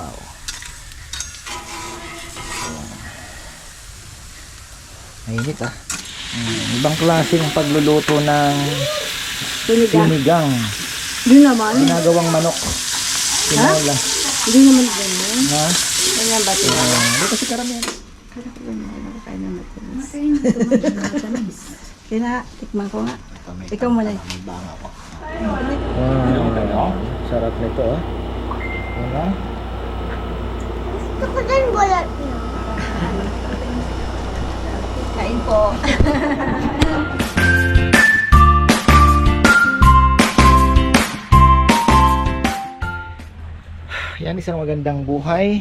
Wow. Mainit ah. Mm, ibang klase ng pagluluto ng Sinigang. sinigang. Hindi naman. Ginagawang manok. Tinola. Hindi naman ganyan. Na? Ganyan ba ito? Uh, hindi kasi karamihan. Kaya na matamis. Kaya na, tikman ko nga. Ikaw muna. Wow. Sarap nito ah. Yan ah. Kain po. Yan isang magandang buhay.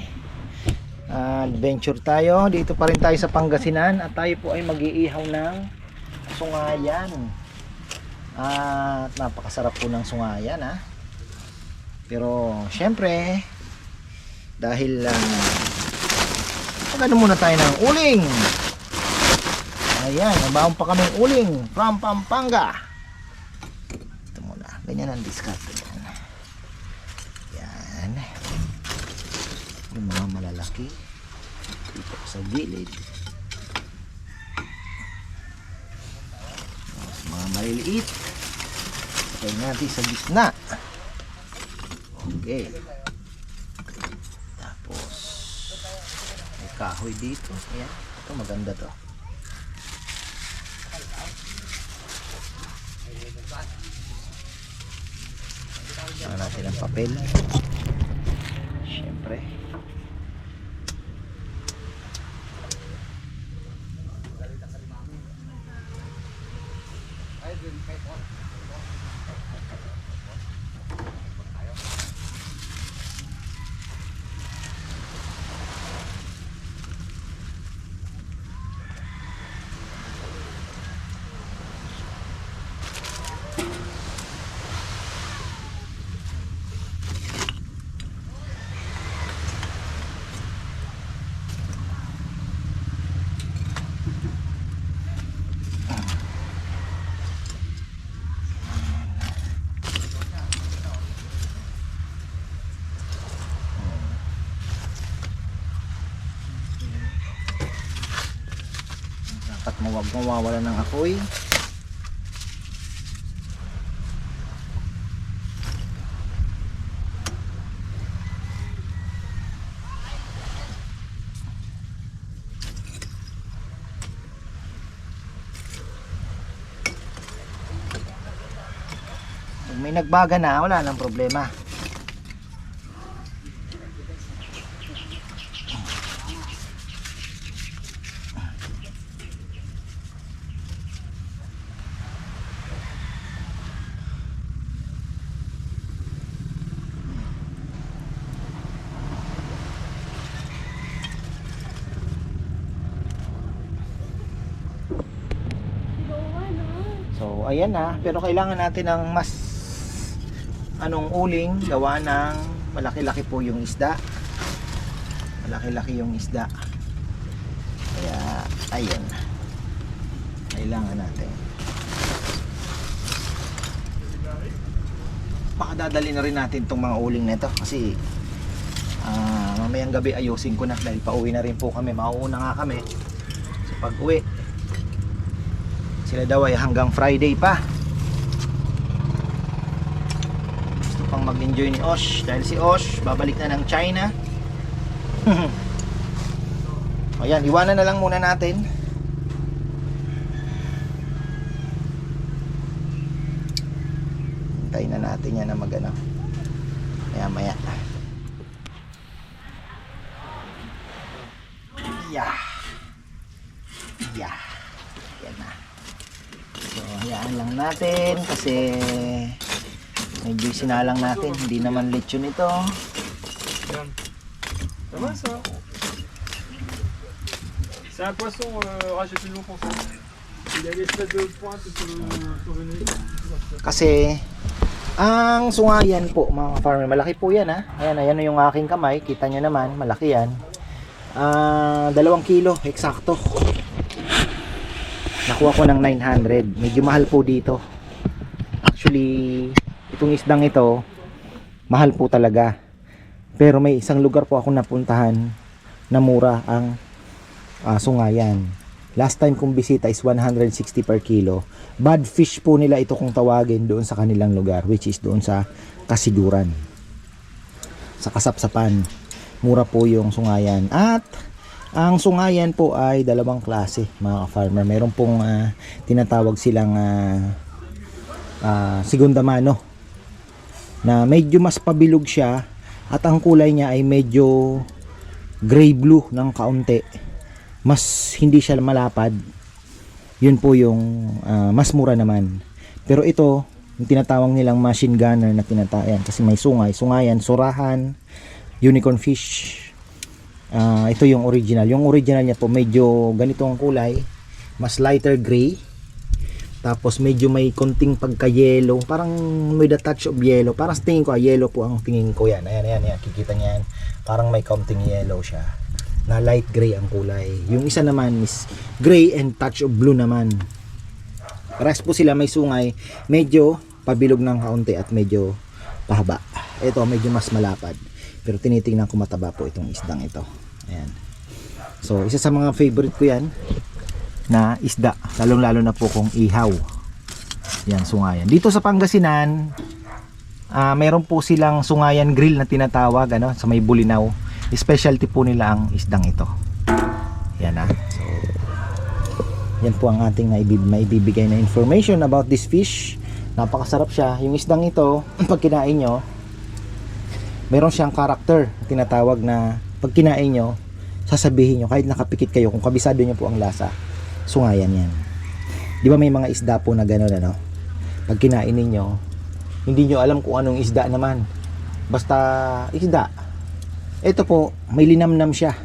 Ah, adventure tayo. Dito pa rin tayo sa Pangasinan at tayo po ay mag-iihaw ng sungayan. At napakasarap po ng sungayan ha. Pero syempre dahil uh, magano muna tayo ng uling. Ayan, nabaon pa kami uling from Pampanga. Ito muna. Ganyan ang discard. Yan. Yan. Yung mga malalaki. Dito sa gilid. Tapos mga maliliit. Patay natin sa gitna. Okay. Tapos may kahoy dito. Ayan. Ito maganda to. Saka natin ang papel. Siyempre. Mawag mawawala ng apoy. Pag may nagbaga na, wala nang problema. So, ayan na. Pero kailangan natin ng mas anong uling gawa ng malaki-laki po yung isda. Malaki-laki yung isda. Kaya, ayun. Kailangan natin. Baka na rin natin tong mga uling na ito kasi ah, mamayang gabi ayusin ko na dahil pauwi na rin po kami. Mauuna nga kami sa pag-uwi. Sila daw ay hanggang Friday pa. Gusto pang mag-enjoy ni Osh dahil si Osh babalik na ng China. Ayan, iwanan na lang muna natin. Hintayin na natin yan na magano. Maya maya. Yeah. Yeah. Yan na. So, hayaan lang natin kasi medyo sinalang natin. Hindi naman lechon ito. Ça va ça C'est un poisson euh, racheté le pour ça. Il a l'espèce de pointe sur le, sur le nez. Kasi ang sungayan po mga farmer, malaki po yan ha. Ayan, ayan yung aking kamay. Kita nyo naman, malaki yan. Ah, dalawang kilo, eksakto. Nakuha ko ng 900. Medyo mahal po dito. Actually, itong isdang ito, mahal po talaga. Pero may isang lugar po ako napuntahan na mura ang ah, sungayan. Last time kong bisita is 160 per kilo. Bad fish po nila ito kung tawagin doon sa kanilang lugar which is doon sa Kasiguran. Sa Kasapsapan. Mura po yung sungayan. At ang sungayan po ay dalawang klase mga farmer. Meron pong ah, tinatawag silang ah, ah, segunda mano na medyo mas pabilog siya at ang kulay niya ay medyo gray blue ng kaunti. Mas hindi siya malapad. Yun po yung ah, mas mura naman. Pero ito yung tinatawag nilang machine gunner na tinatayan kasi may sungay. Sungayan surahan unicorn fish Ah, ito yung original yung original niya po medyo ganito ang kulay mas lighter gray tapos medyo may konting pagka-yellow. Parang may the touch of yellow. Parang sa tingin ko, ah, yellow po ang tingin ko yan. Ayan, ayan, ayan. Kikita niyan. Parang may konting yellow siya. Na light gray ang kulay. Yung isa naman is gray and touch of blue naman. Parehas po sila may sungay. Medyo pabilog ng kaunti at medyo pahaba. Ito, medyo mas malapad. Pero tinitingnan ko mataba po itong isdang ito. Ayan. So, isa sa mga favorite ko yan na isda. Lalong lalo na po kung ihaw. Yan sungayan. Dito sa Pangasinan ah meron po silang sungayan grill na tinatawag ano sa may Bulinaw. Specialty po nila ang isdang ito. Yan ah. So yan po ang ating naibib maibibigay na information about this fish. Napakasarap siya. Yung isdang ito pag kinain nyo meron siyang character na tinatawag na pag kinain nyo sasabihin nyo kahit nakapikit kayo kung kabisado nyo po ang lasa sungayan yan. Di ba may mga isda po na gano'n ano? Pag kinain ninyo, hindi nyo alam kung anong isda naman. Basta isda. Ito po, may linamnam siya.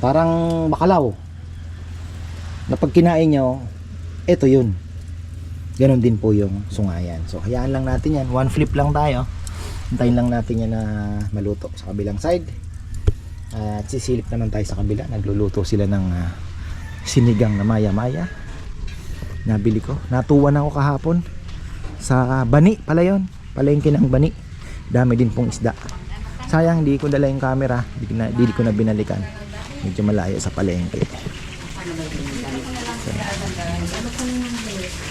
Parang bakalaw. Na pag kinain nyo, ito yun. Ganon din po yung sungayan. So, hayaan lang natin yan. One flip lang tayo. Hintayin lang natin yan na maluto sa kabilang side. At sisilip naman tayo sa kabila. Nagluluto sila ng ah, sinigang na maya-maya. Nabili ko. Natuwa na ako kahapon. Sa Bani pala yun. Palengke ng Bani. Dami din pong isda. Sayang, di ko dala yung camera. Di, ko na, di ko na binalikan. Medyo malayo sa palengke.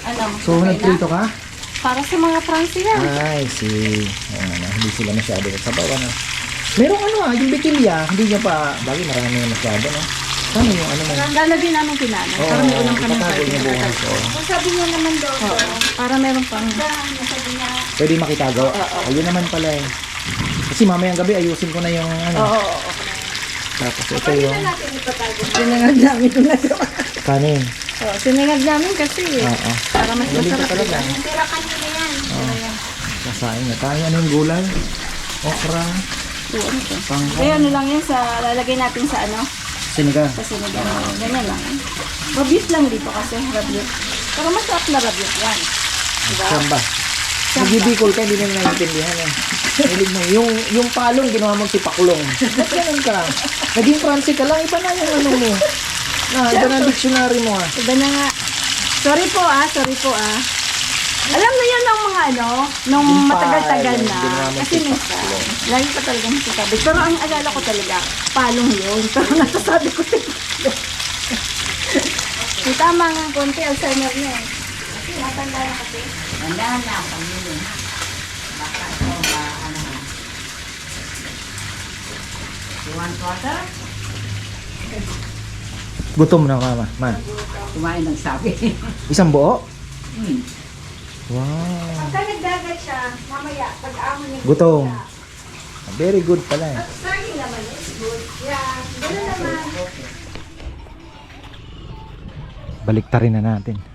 Ano? So, nagprito ka? Para sa mga Francis yan. Ay, si... Ano, hindi sila masyado sa bawah na. Merong ano ah, yung bitilya, hindi niya pa, bagay marami na masyado, no? Sana yung ano mo? Lalagyan namin kinanay. para may ulam kami ipatago niya bukas. Oo. Sabi niya naman daw. Oo. Para meron pang... Pwede makitago. Ayun naman pala eh. Kasi mamayang gabi ayusin ko na yung ano. Oo, oo, oo. Tapos ito yung Sinangag namin kung nagawa. kanin. Oo, sinangag namin kasi eh. Oo. Para mas ka masarap. talaga. Tira kanina yan. Kasain na tayo. Ano yung gulay? Okra. Oo, ano to? Eh, ano lang yan sa... Lalagay natin sa ano? sinigang. Sa sinigang. Ganyan lang. Rabiot lang dito kasi. Rabiot. Pero masarap na rabiot yan. Diba? Samba. Nagbibikol ka, hindi na naiintindihan eh. Hilig mo. Yung, yung palong, ginawa mo si Paklong. Ba't ganun ka? Naging Francis ka lang, iba na yung ano mo. Na, iba na ang dictionary mo ah. Iba na nga. Sorry po ah, sorry po ah. Alam na yan ng mga ano, nung Yung matagal-tagal palong, na. Kasi si minsan, lagi pa talagang sinasabi. Pero ang alala ko talaga, palong yun. Pero nasasabi ko talaga. May tama nga konti, Alzheimer na eh. Kasi matanda na kasi. Gutom na mama. Man. Kumain ng sabi. Isang buo? Hmm. Wow. Pagka nagdagat siya, mamaya, pag-amon niya. Gutom. Very good pala eh. Saging naman is good. Yeah, gano'n naman. Baliktarin na natin.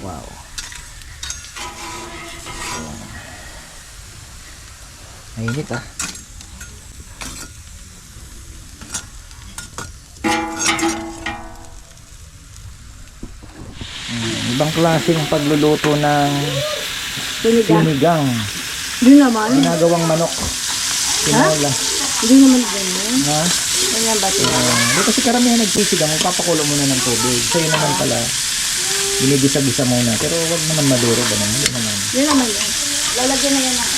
Wow. Mainit ah. Mm, ibang klaseng pagluluto ng Sinigang. Sinigang. Hindi naman. Ginagawang manok. Tinola. Hindi naman ganyan. Ha? Ganyan ba? Uh, kasi karamihan nagsisigang, magpapakulo muna ng tubig. Sa'yo naman pala, binigisa-gisa muna. Pero wag naman maduro, ganun. Hindi naman. Hindi naman yan. Lalagyan na yan ng.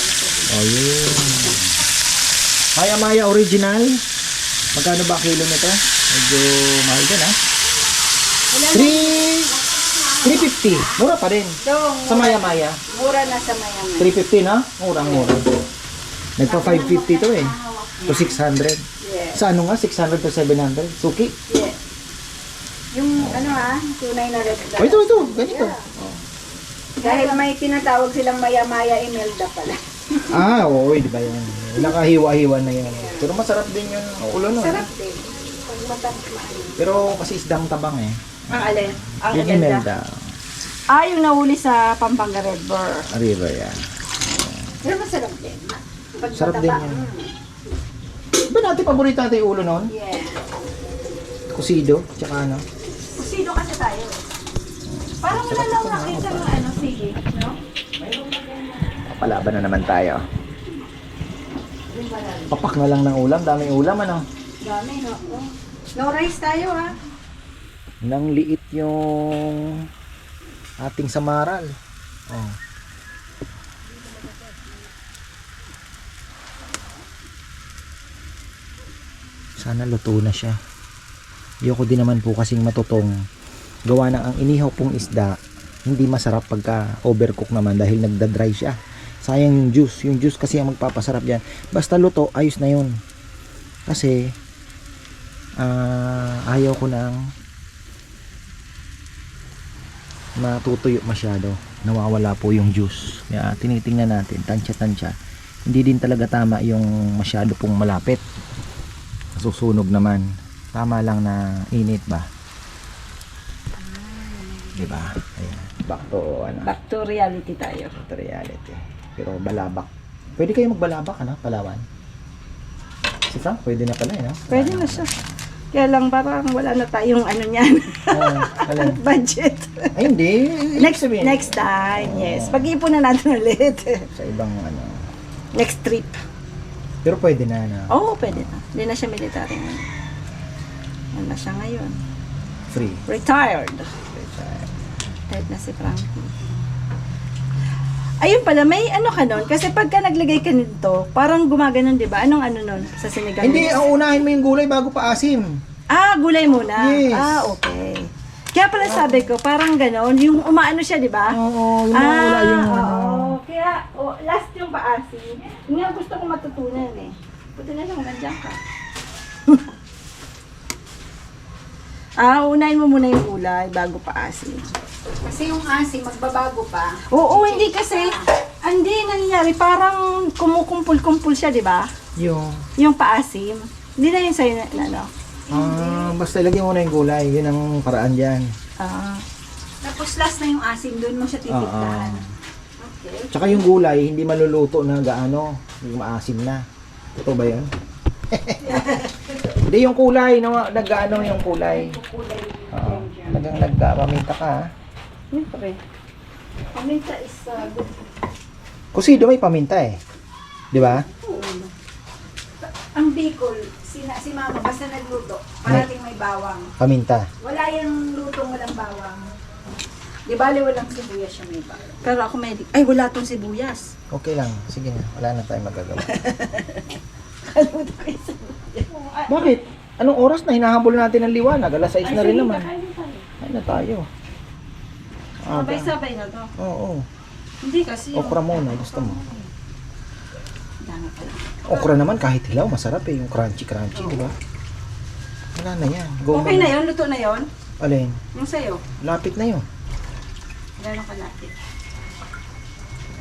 Oh, yun. Maya Maya Original. Magkano ba kilo nito? Medyo mahal din ha? Wala na. 3 350. Mura pa rin. Yung Sa Maya Maya. mura na sa mayaman. 350 na? Murang mura. Nagpa 550 to eh. To 600. Yeah. Sa ano nga? 600 to 700. Suki. Yeah. Ano ha, tunay na red Oh, ito, ito. Ganito. Dahil may tinatawag silang maya-maya Imelda pala. Ah, oo, di ba yan? Nakahiwa-hiwa na yan. Pero masarap din yung ulo no. Sarap din. Pag matamis maano. Pero kasi isdang tabang eh. Ang alin? Ang Yung Imelda. Imelda. Ah, yung nahuli sa Pampanga Red Bar. Arriba yan. Pero masarap din. Pag Sarap din mataba, yan. mm. Ba natin paborito natin yung ulo noon? Yeah. Kusido, tsaka ano. Kusido kasi tayo. Parang wala lang nakita ng ano, sige, no? Palaban na naman tayo. Papak na lang ng ulam. Daming ulam ano. Dami, no? Oh. No rice tayo, ha? Nang liit yung ating samaral. Oh. Sana luto na siya. Ayoko din naman po kasing matutong gawa ng ang inihaw pong isda hindi masarap pagka overcook naman dahil nagda-dry siya. Sayang yung juice. Yung juice kasi ang magpapasarap yan. Basta luto, ayos na yun. Kasi ah, ayaw ko ng natutuyo masyado nawawala po yung juice kaya tinitingnan natin tansya tansya hindi din talaga tama yung masyado pong malapit susunog naman tama lang na init ba di ba ayan back to ano Back to reality tayo. to reality pero balabak pwede kayo magbalabak ano palawan si Frank pwede na pala eh no? Pwede na siya. Kaya lang parang wala na tayong ano niyan. Ah, alin? Budget. ay hindi next sabihin, next time, yes. Pag-iipunan natin ulit. sa ibang ano next trip. pero pwede na na Oo, oh, pwede na. Hindi na siya military ngayon. Ano na siya ngayon? free Retired. Retired na si Frankie. Ayun pala, may ano ka nun? Kasi pagka naglagay ka nito, parang gumaganon, di ba? Anong ano nun sa sinigang? Hindi, ang unahin mo yung gulay bago pa asim. Ah, gulay muna. Yes. Ah, okay. Kaya pala sabi ko, parang ganon, yung umaano siya, di ba? Oo, yung ah, wala yung ano. oo. Kaya, oh, last yung paasim. Yung nga gusto ko matutunan eh. Buti na lang, nandiyan ka. Ah, unahin mo muna yung gulay bago paasim. Kasi yung asim, magbabago pa. Oo, hindi kasi, hindi nangyayari, parang kumukumpul-kumpul siya, di ba? Yung, Yung paasim. Hindi na yun sa'yo na, na ano. ah, basta ilagay mo na yung gulay. Yun ang paraan dyan. Ah, Tapos last na yung asim, doon mo siya Oo. titignan. Okay. Tsaka yung gulay, hindi maluluto na gaano. Yung maasim na. Totoo ba yun? hindi yung kulay. No, nag-ano yung kulay. Oo. Nagang nagpapaminta ka ha. siyempre. Paminta is uh, good. Kusido may paminta eh. Di ba? Ang Bicol, si, si mama, basta nagluto, parating may bawang. Paminta. Wala yung lutong walang bawang. Di bali walang sibuyas siya may bawang. Pero ako may, ay wala tong sibuyas. Okay lang. Sige na. Wala na tayong magagawa. Kalimutan ko yung sibuyas. Bakit? Anong oras na hinahabol natin ng liwanag? Alas 6 na rin naman. Ay na tayo. Aga. Sabay-sabay na to. Oo. Hindi kasi yung... Okra muna. Gusto mo. Dami pala. Okra naman kahit hilaw. Masarap eh. Yung crunchy crunchy. Di ba? Wala na yan. Go Okay na yun? Luto na yun? Alin? Yung sa'yo? Lapit na yun. Gano'n kalapit?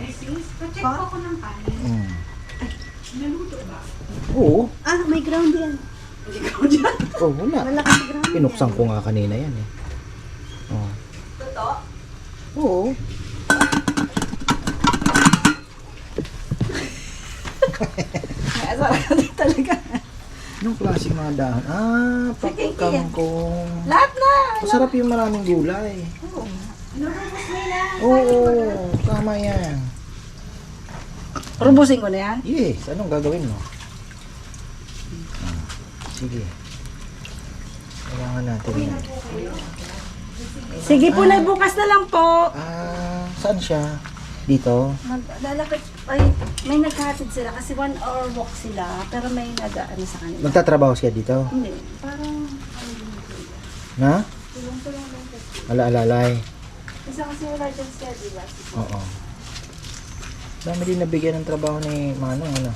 Ay sis, pacheck ko ako ng kanin. Mm. Naluto ba? Oo. Ah, may ground yan. Oh, wala. Malakas ground Pinuksan ko nga kanina yan eh. Oh. Totoo? Oo. Masarap talaga. Anong klaseng mga dahon? Ah, Sige, pakangkong. Lahat na! Masarap yung maraming gulay. Nurubos mo na. Oo, tama yan. Rubusin ko na yan. Yes, anong gagawin mo? Ah, Sige. Kailangan natin yan. Sige po, na bukas na lang po. Ah, saan siya? Dito? Maglalakad, ay, may naghahatid sila kasi one hour walk sila, pero may nag-ano sa kanila. Magtatrabaho siya dito? Hindi, parang, Na? tulong-tulong lang. Ala-alalay. Isa kasi wala dyan siya, di ba? Oo. Dami din nabigyan ng trabaho ni Manong, ano?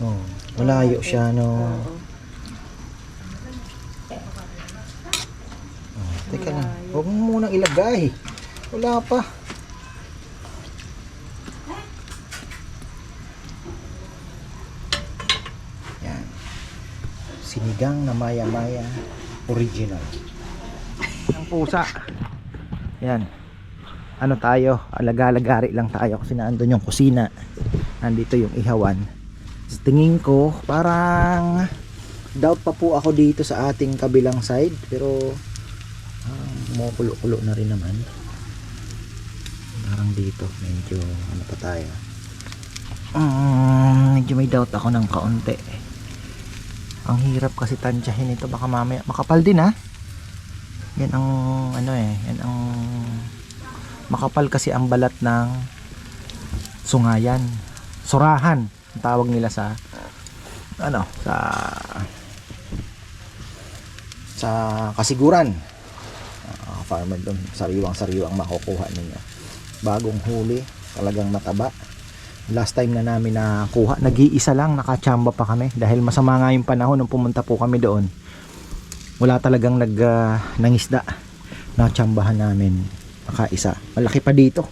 Oh, malayo siya, no? Oh, teka lang. Huwag mo munang ilagay. Wala pa. Yan. Sinigang na maya-maya original. Ang pusa. Yan. Ano tayo? Alaga-alagari lang tayo kasi naandun yung kusina. Nandito yung ihawan. Sa tingin ko, parang doubt pa po ako dito sa ating kabilang side. Pero, ah, kumukulo-kulo na rin naman. Parang dito, medyo ano pa tayo. Mm, medyo may doubt ako ng kaunti. Ang hirap kasi tansyahin ito. Baka mamaya, makapal din ha. Yan ang ano eh, yan ang makapal kasi ang balat ng sungayan. Surahan ang tawag nila sa ano, sa sa kasiguran. Ah, farmer doon, sariwang-sariwang makukuha ninyo. Bagong huli, talagang mataba. Last time na namin nakuha, nag-iisa lang, nakachamba pa kami dahil masama nga yung panahon nung pumunta po kami doon wala talagang nag ah, nangisda na tsambahan namin nakaisa malaki pa dito.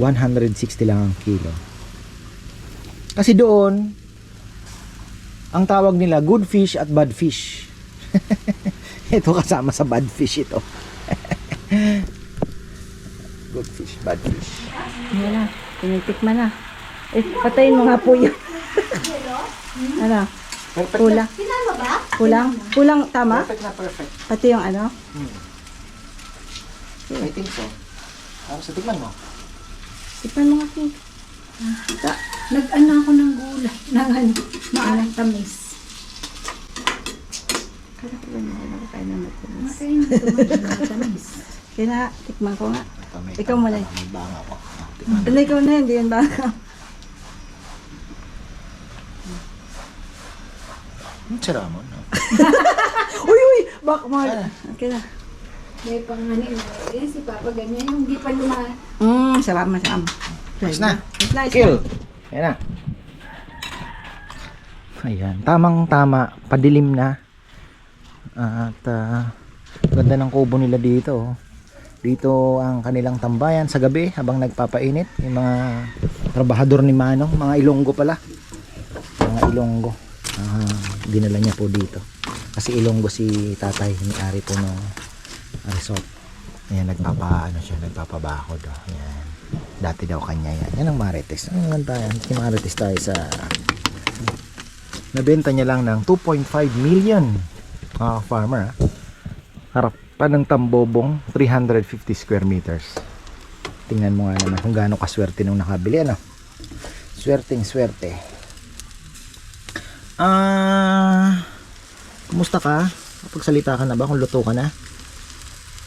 160 lang ang kilo. Kasi doon ang tawag nila good fish at bad fish. Ito kasama sa bad fish ito. Good fish bad fish. Yan na, tinitikman na. Eh, patayin mo nga po yun. ano? perfect Kulang. Kulang? Tama? perfect na perfect Pati yung ano? I think so tapos tignan mo Tikman mo nga po. Nag-ano ako ng gulay. Ng ano, maalang tamis. Kaya ko lang ako kain na matamis. Makain. Kaya na, tikman ko nga. Ikaw muna. banga ko tignan Ano ikaw na, hindi yan ba? Hmm, Siramon. no? uy, uy! Bak, mahal. Okay na. May pang yun. Yan si Papa ganyan. Yung hindi pa luma. Mmm, sarap, masarap. Ayos na. Nice. Kill. Ayan na. Ayan. Tamang tama. Padilim na. At ah, ganda ng kubo nila dito. oh. Dito ang kanilang tambayan sa gabi habang nagpapainit. Yung mga trabahador ni Manong. Mga Ilonggo pala. Mga Ilonggo. Ah, dinala niya po dito. Kasi Ilonggo si tatay. May-ari po ng resort. Ayan, nagpapa, ano siya, nagpapabakod. Oh. Ayan. Dati daw kanya yan. Yan ang marites. Ang ganda yan. Marites tayo sa... Nabenta niya lang ng 2.5 million. Mga farmer. ah. Harapan ng tambobong 350 square meters. Tingnan mo nga naman kung gaano kaswerte nung nakabili. Ano? Swerteng swerte. Ah... kumusta ka? Kapagsalita ka na ba? Kung luto ka na?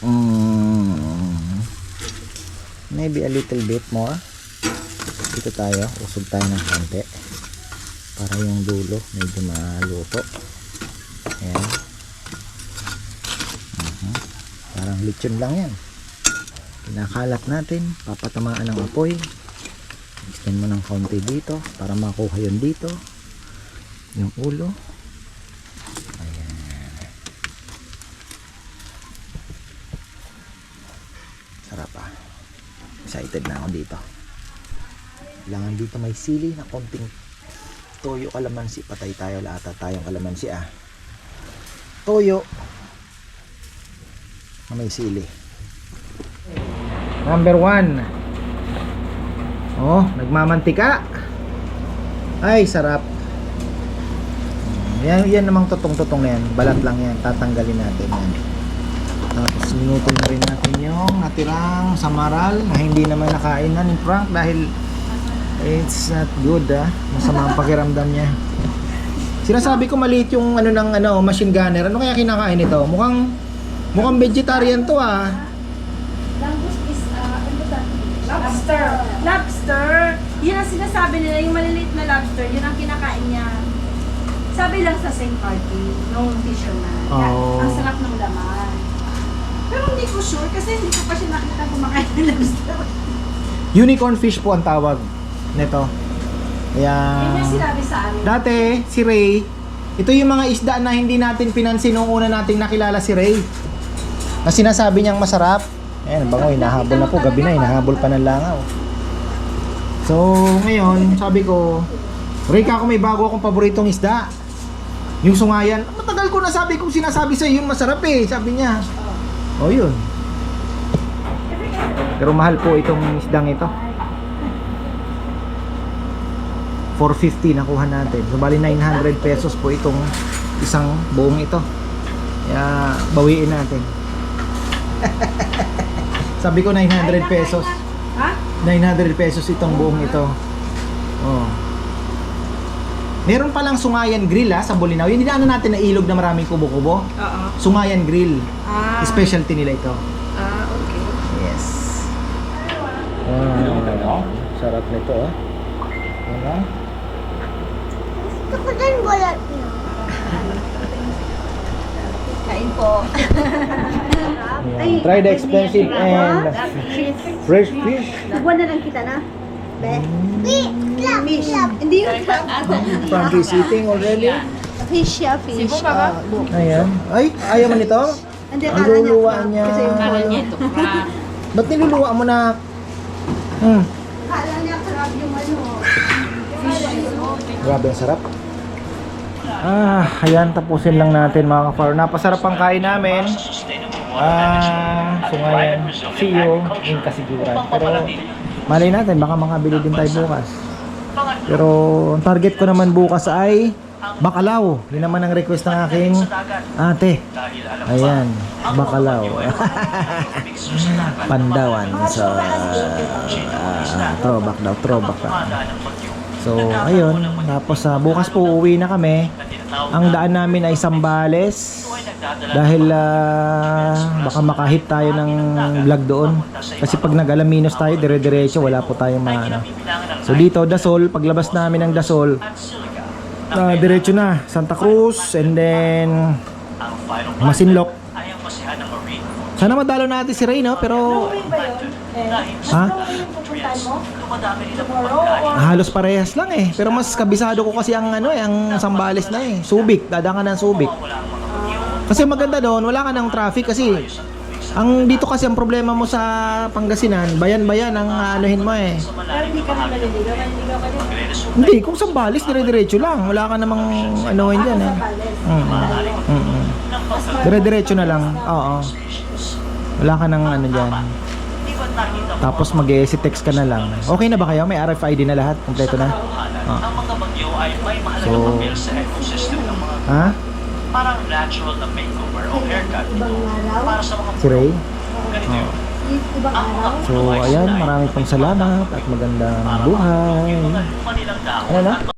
Mm, maybe a little bit more dito tayo usog tayo ng konti para yung dulo medyo maluto ayan Mhm. parang lechon lang yan kinakalat natin papatamaan ng apoy extend mo ng konti dito para makuha yun dito yung ulo Sarap ah. Excited na ako dito. Kailangan dito may sili na konting toyo kalamansi. Patay tayo lahat at tayong kalamansi ah. Toyo na may sili. Number one. Oh, nagmamantika. Ay, sarap. Yan, yan namang tutong-tutong na yan. Balat lang yan. Tatanggalin natin yan. Tapos Linutol na rin natin yung natirang samaral na hindi naman nakain na ni Frank dahil it's not good ah. Masama ang pakiramdam niya. Sinasabi ko maliit yung ano ng ano machine gunner. Ano kaya kinakain ito? Mukhang mukhang vegetarian to ah. Langus is, uh? Lobster. Lobster. Yun ang sinasabi nila, yung maliliit na lobster, yun ang kinakain niya. Sabi lang sa same party, nung fisherman. Kaya, Oh. Ang sarap ng laman. Pero hindi ko sure kasi hindi ko pa siya nakita kumakain ng lobster. Unicorn fish po ang tawag nito. Yun yung sinabi sa amin. Dati, si Ray, ito yung mga isda na hindi natin pinansin nung una nating nakilala si Ray. Na sinasabi niyang masarap. Ayan, bango, hinahabol na po. Gabi na, hinahabol pa ng langaw. So, ngayon, sabi ko, Ray, kako may bago akong paboritong isda. Yung sungayan. Matagal ko na sabi kong sinasabi sa'yo, yun masarap eh. Sabi niya. O, yun. Pero mahal po itong isdang ito. 450 nakuha natin. So bali 900 pesos po itong isang buong ito. Kaya bawiin natin. Sabi ko 900 pesos. Ha? 900 pesos itong buong ito. Oh. Meron palang Sungayan Grill ha, sa Bolinao. Yung dinaanan natin na ilog na maraming kubo-kubo. Oo. Sungayan Grill. Ah. Specialty nila ito. Ah, okay. Yes. Wow. Sarap nito oh. Ano? Kain po. Try the expensive and fresh fish. Buwan na lang kita na. Be. Fish. Hindi yun. Frankie is eating already. Fish siya, fish. Ayan. Ay, ayaw mo nito? Hindi, Ang luluwaan niya. Kala niya ito. Ba't niluluwaan mo na? Hmm. Kala niya crab yung ano. Grabe ang sarap. Ah, ayan, tapusin lang natin mga ka-farm. Napasarap ang kain namin. Ah, so ngayon, see you in kasiguran. Pero, malay natin, baka makabili din tayo bukas. Pero, ang target ko naman bukas ay Bacalao. Yun naman ang request ng aking ate. Ayan, Bacalao. Pandawan sa ah, throwback daw, throwback. So, ayun. Tapos sa bukas po uwi na kami. Ang daan namin ay Sambales. Dahil ah, baka makahit tayo ng vlog doon. Kasi pag nag-Alaminos tayo, dire-diretso, wala po tayong maano. So dito, Dasol, paglabas namin ng Dasol, ah, diretso na, Santa Cruz, and then Masinloc. Sana madalo natin si Ray, no? Pero, ha? Halos parehas lang eh. Pero mas kabisado ko kasi ang ano eh, ang Sambales na eh. Subic, dadaan ka ng Subic. Kasi maganda doon, wala ka ng traffic kasi ang dito kasi ang problema mo sa Pangasinan, bayan-bayan ang anuhin mo eh. Pero hindi ka na maliligaw. Maliligaw ka din. Hindi, kung Sambales, dire-diretso lang. Wala ka namang anuhin dyan eh. Mm -mm. Dire-diretso na lang. Oo. Wala ka nang ano dyan. Tapos mag text ka na lang. Okay na ba kayo? May RFID na lahat? Kompleto na? Oo. Ang mga bagyo ay may mahalagang So, papel sa ecosystem ng mga Ha? parang natural na makeover o haircut para sa mga Si Ray? ganito mga So, ayan. Marami pong salamat at magandang buhay. Ano na?